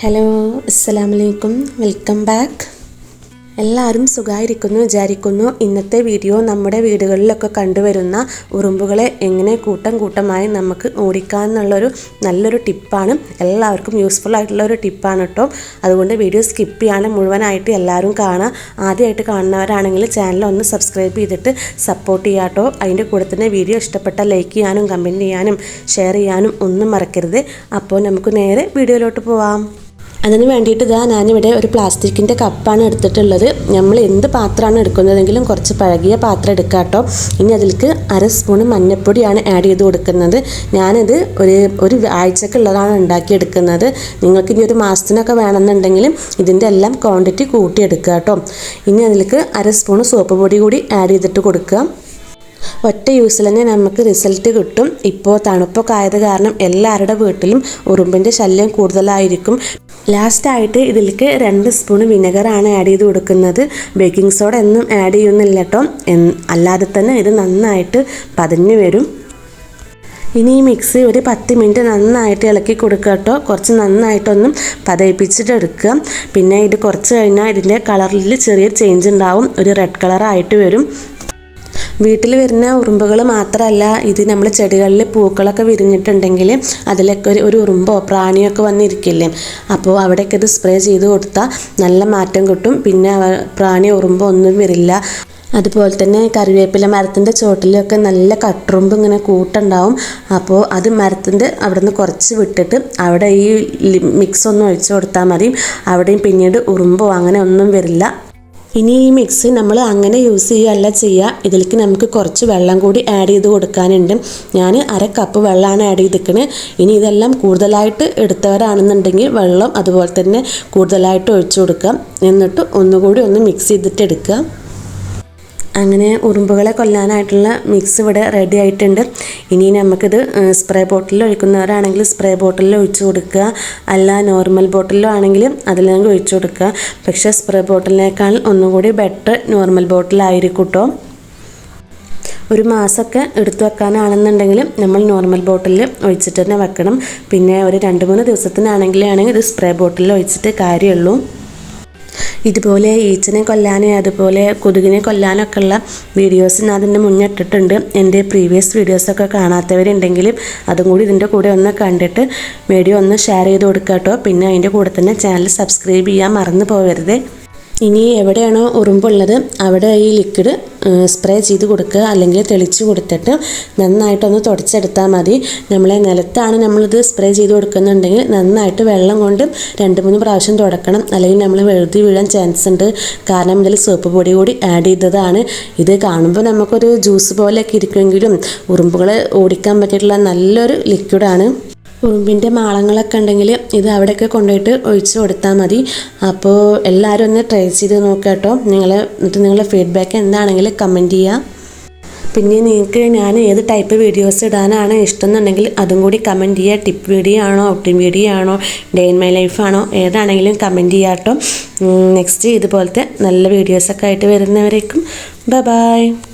Hello അസ്സലാമു അലൈക്കും welcome back എല്ലാവരും സുഖമായിരിക്കുന്നു വിചാരിക്കുന്നു. ഇന്നത്തെ വീഡിയോ നമ്മുടെ വീടുകളിലൊക്കെ കണ്ടുവരുന്ന ഉറുമ്പുകളെ എങ്ങനെ കൂട്ടം കൂട്ടമായി നമുക്ക് ഓടിക്കാം എന്നുള്ളൊരു നല്ലൊരു ടിപ്പാണ്. എല്ലാവർക്കും യൂസ്ഫുൾ ആയിട്ടുള്ള ഒരു ടിപ്പാണ് കേട്ടോ. അതുകൊണ്ട് വീഡിയോ സ്കിപ്പ് ചെയ്യാണ്ട് മുഴുവനായിട്ട് എല്ലാവരും കാണുക ആദ്യമായിട്ട് കാണുന്നവരാണെങ്കിൽ ചാനൽ ഒന്ന് സബ്സ്ക്രൈബ് ചെയ്തിട്ട് സപ്പോർട്ട് ചെയ്യാം കേട്ടോ. അതിന്റെ കൂടെ തന്നെ വീഡിയോ ഇഷ്ടപ്പെട്ട ലൈക്ക് ചെയ്യാനും കമന്റ് ചെയ്യാനും ഷെയർ ചെയ്യാനും ഒന്നും മറക്കരുത്. അപ്പോൾ നമുക്ക് നേരെ വീഡിയോയിലോട്ട് പോവാം. അതിന് വേണ്ടിയിട്ട് ഇതാ ഞാനിവിടെ ഒരു പ്ലാസ്റ്റിക്കിന്റെ കപ്പാണ് എടുത്തിട്ടുള്ളത്. നമ്മൾ എന്ത് പാത്രമാണ് എടുക്കുന്നതെങ്കിലും കുറച്ച് പഴകിയ പാത്രം എടുക്കുക കേട്ടോ. ഇനി അതിലേക്ക് അര സ്പൂൺ മഞ്ഞൾപ്പൊടിയാണ് ആഡ് ചെയ്ത് കൊടുക്കുന്നത്. ഞാനിത് ഒരു ഒരു ആഴ്ചക്കുള്ളതാണ് ഉണ്ടാക്കിയെടുക്കുന്നത്. നിങ്ങൾക്ക് ഇനി ഒരു മാസത്തിനൊക്കെ വേണമെന്നുണ്ടെങ്കിലും ഇതിന്റെ എല്ലാം ക്വാണ്ടിറ്റി കൂട്ടിയെടുക്കുക കേട്ടോ. ഇനി അതിലേക്ക് അര സ്പൂൺ സോപ്പ് പൊടി കൂടി ആഡ് ചെയ്തിട്ട് കൊടുക്കുക. ഒറ്റ യൂസിൽ തന്നെ നമുക്ക് റിസൾട്ട് കിട്ടും. ഇപ്പോൾ തണുപ്പൊക്കെ ആയത് കാരണം എല്ലാവരുടെ വീട്ടിലും ഉറുമ്പിന്റെ ശല്യം കൂടുതലായിരിക്കും. ലാസ്റ്റായിട്ട് ഇതിലേക്ക് രണ്ട് സ്പൂൺ വിനെഗറാണ് ആഡ് ചെയ്ത് കൊടുക്കുന്നത്. ബേക്കിംഗ് സോഡ ഒന്നും ആഡ് ചെയ്യുന്നില്ല കേട്ടോ അല്ലാതെ തന്നെ ഇത് നന്നായിട്ട് പതിഞ്ഞു വരും. ഇനി ഈ മിക്സ് ഒരു പത്ത് മിനിറ്റ് നന്നായിട്ട് ഇളക്കി കൊടുക്കുക കേട്ടോ കുറച്ച് നന്നായിട്ടൊന്നും പതയിപ്പിച്ചിട്ട് എടുക്കുക പിന്നെ ഇത് കുറച്ച് കഴിഞ്ഞാൽ ഇതിന്റെ കളറിൽ ചെറിയ ചേഞ്ച് ഉണ്ടാവും. ഒരു റെഡ് കളറായിട്ട് വരും. വീട്ടിൽ വരുന്ന ഉറുമ്പുകൾ മാത്രമല്ല ഇത് നമ്മൾ ചെടികളിൽ പൂക്കളൊക്കെ വിരിഞ്ഞിട്ടുണ്ടെങ്കിൽ അതിലൊക്കെ ഒരു ഒരു ഉറുമ്പോ പ്രാണിയൊക്കെ വന്നിരിക്കില്ലേ? അപ്പോൾ അവിടെയൊക്കെ ഇത് സ്പ്രേ ചെയ്ത് കൊടുത്താൽ നല്ല മാറ്റം കിട്ടും. പിന്നെ പ്രാണി ഉറുമ്പോ ഒന്നും വരില്ല. അതുപോലെ തന്നെ കറിവേപ്പില മരത്തിന്റെ ചോട്ടിലൊക്കെ നല്ല കട്ടുറുമ്പ് ഇങ്ങനെ കൂട്ടുണ്ടാവും. അപ്പോൾ അത് മരത്തിന്റെ അവിടെ നിന്ന് കുറച്ച് വിട്ടിട്ട് അവിടെ ഈ മിക്സ് ഒന്ന് ഒഴിച്ചു കൊടുത്താൽ മതി. അവിടെയും പിന്നീട് ഉറുമ്പോ അങ്ങനെ ഒന്നും വരില്ല. ഇനി ഈ മിക്സ് നമ്മൾ അങ്ങനെ യൂസ് ചെയ്യുകയല്ല ചെയ്യുക. ഇതിലേക്ക് നമുക്ക് കുറച്ച് വെള്ളം കൂടി ആഡ് ചെയ്ത് കൊടുക്കാനുണ്ട്. ഞാൻ അര കപ്പ് വെള്ളമാണ് ആഡ് ചെയ്തിരിക്കുന്നത് ഇനി ഇതെല്ലാം കൂടുതലായിട്ട് എടുത്തവരാണെന്നുണ്ടെങ്കിൽ വെള്ളം അതുപോലെ തന്നെ കൂടുതലായിട്ട് ഒഴിച്ചു കൊടുക്കാം. എന്നിട്ട് ഒന്നുകൂടി ഒന്ന് മിക്സ് ചെയ്തിട്ട് എടുക്കുക. അങ്ങനെ ഉറുമ്പുകളെ കൊല്ലാനായിട്ടുള്ള മിക്സ് ഇവിടെ റെഡി ആയിട്ടുണ്ട്. ഇനി നമുക്കിത് സ്പ്രേ ബോട്ടിലിൽ ഒഴിക്കുന്നവരാണെങ്കിൽ സ്പ്രേ ബോട്ടിലിൽ ഒഴിച്ചു കൊടുക്കുക. അല്ല നോർമൽ ബോട്ടിലോ ആണെങ്കിൽ അതിലേക്ക് ഒഴിച്ചു കൊടുക്കുക. പക്ഷേ സ്പ്രേ ബോട്ടിലിനേക്കാൾ ഒന്നുകൂടി ബെറ്റർ നോർമൽ ബോട്ടിലായിരിക്കും കേട്ടോ ഒരു മാസമൊക്കെ എടുത്തു വെക്കാനാണെന്നുണ്ടെങ്കിൽ നമ്മൾ നോർമൽ ബോട്ടിലിൽ ഒഴിച്ചിട്ട് തന്നെ വെക്കണം. പിന്നെ ഒരു രണ്ട് മൂന്ന് ദിവസത്തിനാണെങ്കിലാണെങ്കിൽ ഇത് സ്പ്രേ ബോട്ടിലിൽ ഒഴിച്ചിട്ട് കാര്യമുള്ളൂ. ഇതുപോലെ ഈച്ചനെ കൊല്ലാനും അതുപോലെ കൊതുകിനെ കൊല്ലാനൊക്കെ ഉള്ള വീഡിയോസ് ഞാൻ അതിന്റെ മുന്നിട്ടിട്ടുണ്ട് എന്റെ പ്രീവിയസ് വീഡിയോസൊക്കെ കാണാത്തവരുണ്ടെങ്കിലും അതും കൂടി ഇതിന്റെ കൂടെ ഒന്ന് കണ്ടിട്ട് വീഡിയോ ഒന്ന് ഷെയർ ചെയ്ത് കൊടുക്കുക കേട്ടോ പിന്നെ അതിന്റെ കൂടെ തന്നെ ചാനൽ സബ്സ്ക്രൈബ് ചെയ്യാൻ മറന്നു പോകരുത്. ഇനി എവിടെയാണോ ഉറുമ്പുള്ളത് അവിടെ ഈ ലിക്വിഡ് സ്പ്രേ ചെയ്ത് കൊടുക്കുക അല്ലെങ്കിൽ തെളിച്ച് കൊടുത്തിട്ട് നന്നായിട്ടൊന്ന് തുടച്ചെടുത്താൽ മതി. നമ്മളെ നിലത്താണ് നമ്മളിത് സ്പ്രേ ചെയ്ത് കൊടുക്കുന്നുണ്ടെങ്കിൽ നന്നായിട്ട് വെള്ളം കൊണ്ട് രണ്ട് മൂന്ന് പ്രാവശ്യം തുടക്കണം. അല്ലെങ്കിൽ നമ്മൾ വെറുതെ വീഴാൻ ചാൻസ് ഉണ്ട്. കാരണം ഇതിൽ സോപ്പ് പൊടി കൂടി ആഡ് ചെയ്തതാണ്. ഇത് കാണുമ്പോൾ നമുക്കൊരു ജ്യൂസ് പോലെയൊക്കെ ഇരിക്കുമെങ്കിലും ഉറുമ്പുകളെ ഓടിക്കാൻ പറ്റിയിട്ടുള്ള നല്ലൊരു ലിക്വിഡാണ് ഉറുമ്പിന്റെ മാളങ്ങളൊക്കെ ഉണ്ടെങ്കിൽ ഇത് അവിടെയൊക്കെ കൊണ്ടുപോയിട്ട് ഒഴിച്ച് കൊടുത്താൽ മതി. അപ്പോൾ എല്ലാവരും ഒന്ന് ട്രൈ ചെയ്ത് നോക്കുക കേട്ടോ. നിങ്ങൾ എന്നിട്ട് നിങ്ങളുടെ ഫീഡ്ബാക്ക് എന്താണെങ്കിലും കമന്റ് ചെയ്യുക പിന്നെ നിങ്ങൾക്ക് ഞാൻ ഏത് ടൈപ്പ് വീഡിയോസ് ഇടാനാണ് ഇഷ്ടം എന്നുണ്ടെങ്കിൽ അതും കൂടി കമന്റ് ചെയ്യുക ടിപ്പ് വീഡിയോ ആണോ ഔട്ടിംഗ് വീഡിയോ ആണോ ഡേ ഇൻ മൈ ലൈഫ് ആണോ ഏതാണെങ്കിലും കമന്റ് ചെയ്യുക കേട്ടോ. നെക്സ്റ്റ് ഇതുപോലത്തെ നല്ല വീഡിയോസൊക്കെ ആയിട്ട് വരുന്നവരേക്കും. Bye bye